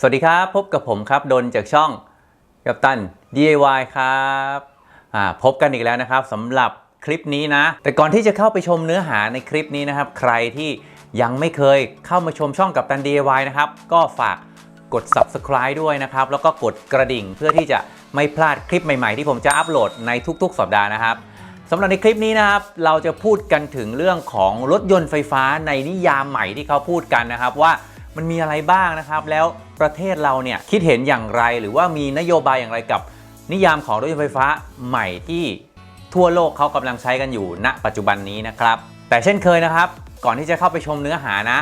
สวัสดีครับ พบกับผมครับดนจากช่องกัปตัน DIY ครับพบกันอีกแล้วนะครับสำหรับคลิปนี้นะ แต่ก่อนที่จะเข้าไปชมเนื้อหาในคลิปนี้นะครับ ใครที่ยังไม่เคยเข้ามาชมช่องกัปตัน DIY นะครับ ก็ฝากกด subscribe ด้วยนะครับ แล้วก็กดกระดิ่งเพื่อที่จะไม่พลาดคลิปใหม่ๆ ที่ผมจะอัปโหลดในทุกๆ สัปดาห์นะครับสำหรับในคลิปนี้นะครับ เราจะพูดกันถึงเรื่องของรถยนต์ไฟฟ้าในนิยามใหม่ที่เขาพูดกันนะครับ ว่ามันมีอะไรบ้างนะครับแล้ว ประเทศเราเนี่ยคิดเห็นอย่างไรหรือว่ามีนโยบายอย่างไรกับนิยามของรถยนต์ไฟฟ้าใหม่ที่ทั่วโลกเขากำลังใช้กันอยู่ณ ปัจจุบันนี้นะครับ แต่เช่นเคยนะครับ ก่อนที่จะเข้าไปชมเนื้อหานะ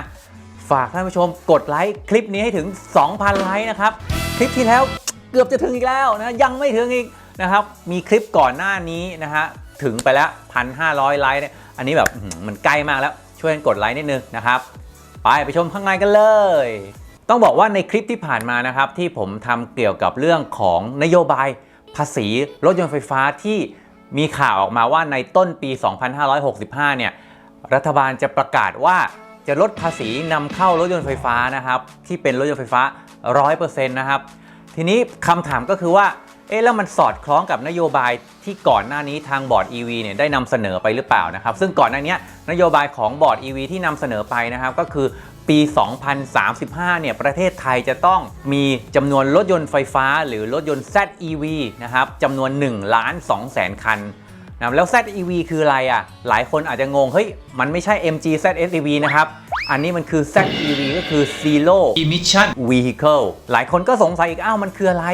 ฝากท่านผู้ชมกดไลค์คลิปนี้ให้ถึง 2,000 ไลค์นะครับ คลิปที่แล้วเกือบจะถึงอีกแล้วนะยังไม่ถึงอีกนะครับ มีคลิปก่อนหน้านี้นะฮะถึงไปแล้ว 1,500 ไลค์เนี่ยอันนี้แบบอื้อหือมันใกล้มากแล้วช่วยกันกดไลค์นิดนึงนะครับ ไปไปชมข้างในกันเลย ต้องบอกว่าในคลิปที่ผ่านมานะครับที่ผมทำเกี่ยวกับเรื่องของนโยบายภาษีรถยนต์ไฟฟ้าที่มีข่าวออกมาว่าในต้นปี 2565 เนี่ยรัฐบาลจะประกาศว่าจะลดภาษีนำเข้ารถยนต์ไฟฟ้านะครับที่เป็นรถยนต์ไฟฟ้า 100%นะครับทีนี้คำถามก็คือว่าเอ๊ะแล้วมันสอดคล้องกับนโยบายที่ก่อนหน้านี้ทางบอร์ด EV เนี่ยได้นำเสนอไปหรือเปล่านะครับ ซึ่งก่อนหน้านี้นโยบายของบอร์ด EV ที่นำเสนอไปนะครับ ก็คือ ปี 2035 เนี่ย ประเทศไทยจะต้องมีจำนวนรถยนต์ไฟฟ้า หรือรถยนต์ ZEV นะครับจำนวน1ล้าน2แสนคันนะแล้ว ZEV คืออะไรอะ หลายคนอาจจะงง เฮ้ย มันไม่ใช่ MG ZSEV นะครับ อันนี้มันคือ ZEV ก็คือ Zero Emission Vehicle หลายคนก็สงสัยอีก อ้าว มันคืออะไร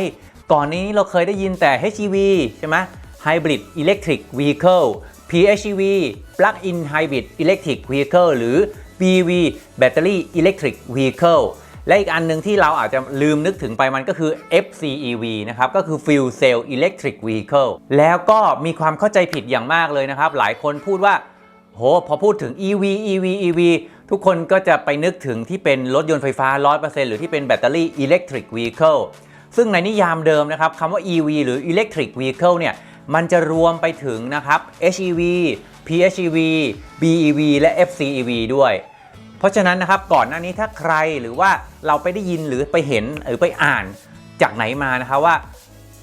ก่อนนี้เราเคยได้ยินแต่ HEV ใช่ไหม Hybrid Electric Vehicle PHEV Plug-in Hybrid Electric Vehicle หรือ BV Battery Electric Vehicle และอีกอันหนึ่งที่เราอาจจะลืมนึกถึงไปมันก็คือ FCEV นะครับ ก็คือ Fuel Cell Electric Vehicle แล้วก็มีความเข้าใจผิดอย่างมากเลยนะครับ หลายคนพูดว่า โห พอพูดถึง EV EV EV ทุกคนก็จะไปนึกถึงที่เป็นรถยนต์ไฟฟ้า 100%หรือที่เป็นแบตเตอรี่ Electric Vehicle ซึ่งในนิยามเดิมนะครับคำว่า EV หรือ Electric Vehicle เนี่ย มันจะรวมไปถึงนะครับ HEV PHEV BEV และ FCEV ด้วย เพราะฉะนั้นนะครับก่อนหน้านี้ถ้าใครหรือว่าเราไปได้ยินหรือไปเห็นหรือไปอ่านจากไหนมานะครับว่า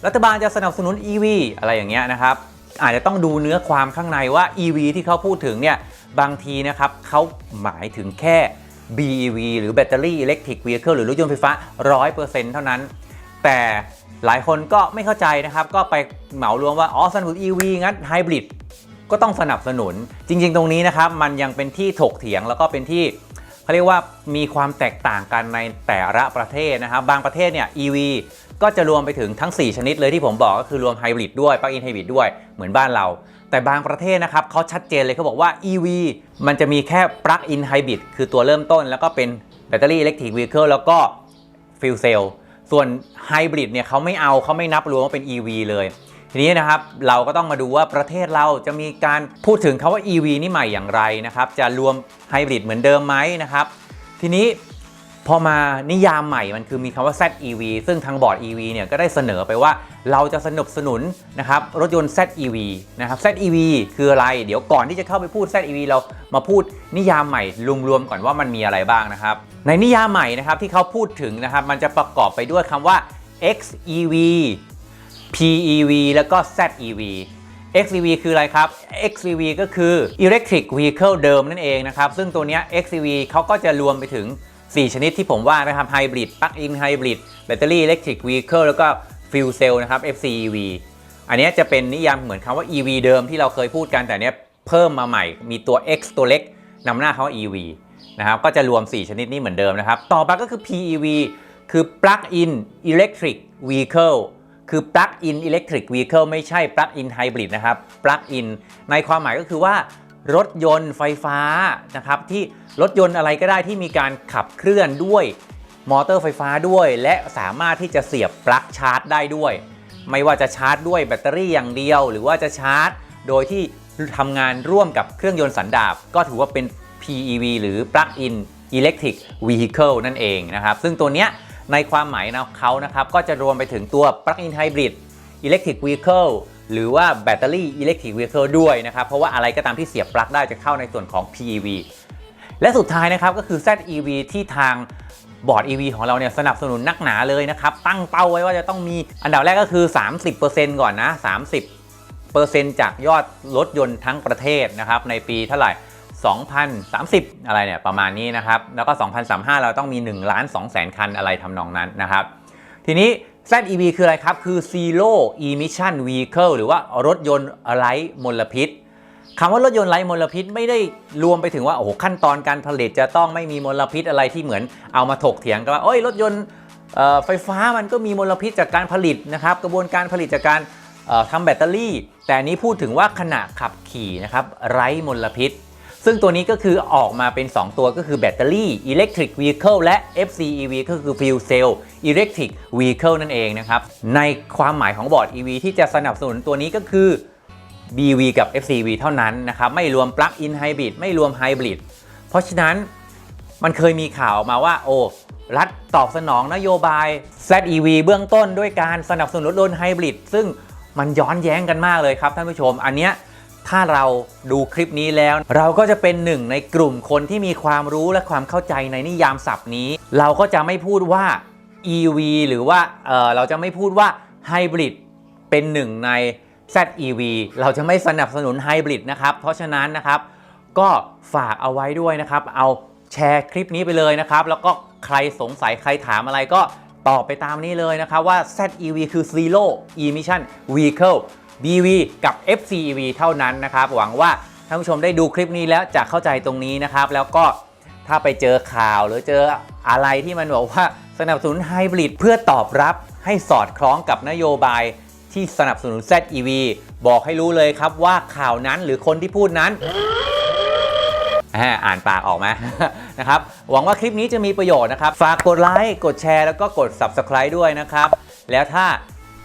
รัฐบาลจะสนับสนุน EV อะไรอย่างเงี้ยนะครับ อาจจะต้องดูเนื้อความข้างในว่า EV ที่เขาพูดถึงเนี่ยบางทีนะครับเขาหมายถึงแค่ BEV หรือ Battery Electric Vehicle หรือรถยนต์ไฟฟ้า 100%เท่านั้น แต่หลายคนก็ไม่เข้าใจนะครับ ก็ไปเหมารวมว่าอ๋อสนับสนุน EV งั้นไฮบริดก็ต้องสนับสนุน จริง ๆ ตรงนี้นะครับ มันยังเป็นที่ถกเถียงแล้วก็เป็นที่ เขาเรียกว่ามีความแตกต่างกันในแต่ละประเทศนะครับบางประเทศเนี่ย EV ก็จะรวมไปถึงทั้ง 4 ชนิดเลยที่ผมบอกก็คือรวมไฮบริดด้วยปลั๊กอินไฮบริดด้วยเหมือนบ้านเรา แต่บางประเทศนะครับเขาชัดเจนเลยเขาบอกว่า EV มันจะมีแค่ปลั๊กอินไฮบริดคือตัวเริ่มต้น แล้วก็เป็นแบตเตอรี่อิเล็กทริกวีเคิลแล้วก็ฟิลเซลส่วนไฮบริดเนี่ยเขาไม่เอาเขาไม่นับรวมว่าเป็น EV เลย ทีนี้นะครับเราก็ต้องมาดูว่าประเทศเราจะมีการพูดถึงคาว่า EV นี่ใหม่อย่างไรนะครับ จะรวมไฮบริดเหมือนเดิมไหมนะครับ ทีนี้พอมานิยามใหม่มันคือมีคำว่า ZEV ซึ่งทางบอร์ด EV เนี่ยก็ได้เสนอไปว่าเราจะสนับสนุนนะครับรถยนต์ ZEV นะครับ ZEV คืออะไร เดี๋ยวก่อนที่จะเข้าไปพูด ZEV เรามาพูดนิยามใหม่รวมๆก่อนว่ามันมีอะไรบ้างนะครับ ในนิยามใหม่นะครับที่เขาพูดถึงนะครับมันจะประกอบไปด้วยคำว่า XEV PEV แล้วก็ ZEV XEV คืออะไรครับ XEV ก็คือ Electric Vehicle เดิมนั่นเองนะครับ ซึ่งตัวนี้ XEV เขาก็จะรวมไปถึง 4 ชนิดที่ผมว่านะครับ Hybrid Plug-in Hybrid Battery Electric Vehicle แล้วก็ Fuel Cell นะครับ FCEV อันนี้จะเป็นนิยามเหมือนคำว่า EV เดิมที่เราเคยพูดกันแต่เนี้ยเพิ่มมาใหม่ มีตัว X ตัวเล็กนำหน้าคำว่า EV นะครับ ก็จะรวม 4 ชนิดนี้เหมือนเดิมนะครับ ต่อไปก็คือ PEV คือ Plug-in Electric Vehicle คือ Plug-in Electric Vehicle ไม่ใช่ Plug-in Hybrid นะครับ Plug-in ในความหมายก็คือว่ารถยนต์ไฟฟ้านะครับที่รถยนต์อะไรก็ได้ที่มีการขับเคลื่อนด้วยมอเตอร์ไฟฟ้าด้วย และสามารถที่จะเสียบปลั๊กชาร์จได้ด้วย ไม่ว่าจะชาร์จด้วยแบตเตอรี่อย่างเดียว หรือว่าจะชาร์จ โดยที่ทำงานร่วมกับเครื่องยนต์สันดาปก็ถือว่าเป็น PEV หรือ Plug-in Electric Vehicle นั่นเองนะครับ ซึ่งตัวเนี้ย ในความหมายนะเขานะครับก็จะรวมไปถึงตัว Plug-in Hybrid Electric Vehicle หรือว่า Battery Electric Vehicle ด้วยนะครับ เพราะว่าอะไรก็ตามที่เสียบปลั๊กได้จะเข้าในส่วนของ PEV และสุดท้ายนะครับก็คือ ZEV ที่ทางบอร์ด EV ของเราเนี่ยสนับสนุนนักหนาเลยนะครับ ตั้งเป้าไว้ว่าจะต้องมีอันดับแรกก็คือ 30%ก่อนนะ 30%จากยอดรถยนต์ทั้งประเทศนะครับในปีเท่าไหร่ 2030 อะไรเนี่ยประมาณนี้นะครับแล้วก็ 2035 เราต้องมี1ล้าน2แสนคันอะไรทำนองนั้นนะครับ ทีนี้ ZEV คืออะไรครับ คือ Zero Emission Vehicle หรือว่ารถยนต์ไร้มลพิษคำว่ารถยนต์ไร้มลพิษไม่ได้รวมไปถึงว่าโอ้โหขั้นตอนการผลิตจะต้องไม่มีมลพิษอะไรที่เหมือนเอามาถกเถียงกันว่าโอ้ยรถยนต์ไฟฟ้ามันก็มีมลพิษจากการผลิตนะครับ กระบวนการผลิตจากการทำแบตเตอรี่ แต่นี้พูดถึงว่าขณะขับขี่นะครับไร้มลพิษ ซึ่งตัวนี้ก็คือออกมาเป็น 2 ตัวก็คือแบตเตอรี่ Electric Vehicle และ FCEV ก็คือ Fuel Cell Electric Vehicle นั่นเองนะครับ ในความหมายของบอร์ด EV ที่จะสนับสนุนตัวนี้ก็คือ BV กับ FCV เท่านั้นนะครับ ไม่รวม Plug-in Hybrid ไม่รวม Hybrid เพราะฉะนั้นมันเคยมีข่าวมาว่าโอ้รัฐตอบสนองนโยบาย ZEV เบื้องต้นด้วยการสนับสนุนรถยนต์ไฮบริดซึ่งมันย้อนแย้งกันมากเลยครับท่านผู้ชม อันเนี้ย ถ้าเราดูคลิปนี้แล้ว เราก็จะเป็นหนึ่งในกลุ่มคนที่มีความรู้และความเข้าใจในนิยามศัพท์นี้ เราก็จะไม่พูดว่า EV หรือว่าเเราจะไม่พูดว่าไฮบริดเป็นหนึ่งใน ZEV เราจะไม่สนับสนุนไฮบริดนะครับ เพราะฉะนั้นนะครับ ก็ฝากเอาไว้ด้วยนะครับ เอาแชร์คลิปนี้ไปเลยนะครับ แล้วก็ใครสงสัยใครถามอะไรก็ตอบไปตามนี้เลยนะครับว่า ZEV คือ Zero Emission Vehicle BV กับ FCEV เท่านั้นนะครับ หวังว่าท่านผู้ชมได้ดูคลิปนี้แล้วจะเข้าใจตรงนี้นะครับ แล้วก็ถ้าไปเจอข่าวหรือเจออะไรที่มันบอกว่าสนับสนุนไฮบริดเพื่อตอบรับให้สอดคล้องกับนโยบายที่สนับสนุน ZEV บอกให้รู้เลยครับว่าข่าวนั้นหรือคนที่พูดนั้นอ่านปากออกไหมนะครับ หวังว่าคลิปนี้จะมีประโยชน์นะครับ ฝากกดไลค์ กดแชร์ แล้วก็กด Subscribe ด้วยนะครับ แล้วถ้า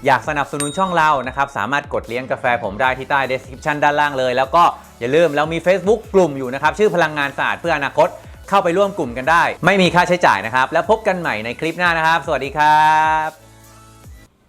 อยากสนับสนุนช่องเรานะครับ สามารถกดเลี้ยงกาแฟผมได้ที่ใต้ description ด้านล่างเลย แล้วก็อย่าลืมเรามี Facebook กลุ่มอยู่นะครับ ชื่อพลังงานสะอาดเพื่ออนาคต เข้าไปร่วมกลุ่มกันได้ ไม่มีค่าใช้จ่ายนะครับ แล้วพบกันใหม่ในคลิปหน้านะครับ สวัสดีครับ